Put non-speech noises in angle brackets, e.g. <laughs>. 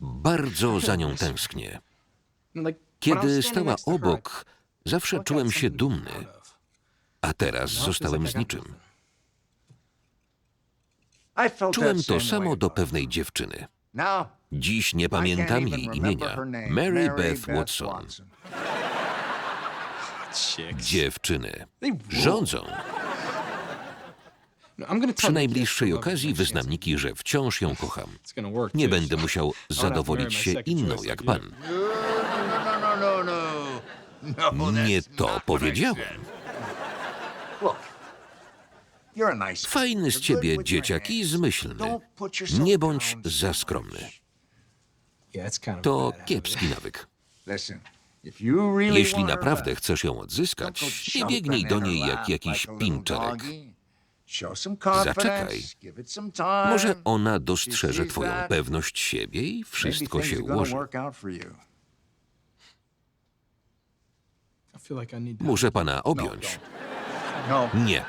Bardzo za nią tęsknię. Kiedy stała obok, zawsze czułem się dumny, a teraz zostałem z niczym. Czułem to samo do pewnej dziewczyny. Dziś nie pamiętam jej imienia. Mary Beth Watson. <laughs> Dziewczyny rządzą. Przy najbliższej okazji wyznam Niki, że wciąż ją kocham. Nie będę musiał zadowolić się inną jak pan. Nie to powiedziałem. Fajny z ciebie dzieciak i zmyślny. Nie bądź za skromny. To kiepski nawyk. Jeśli naprawdę chcesz ją odzyskać, nie biegnij do niej jak jakiś pinczerek. Zaczekaj. Może ona dostrzeże twoją pewność siebie i wszystko się ułoży. Muszę pana objąć. Nie.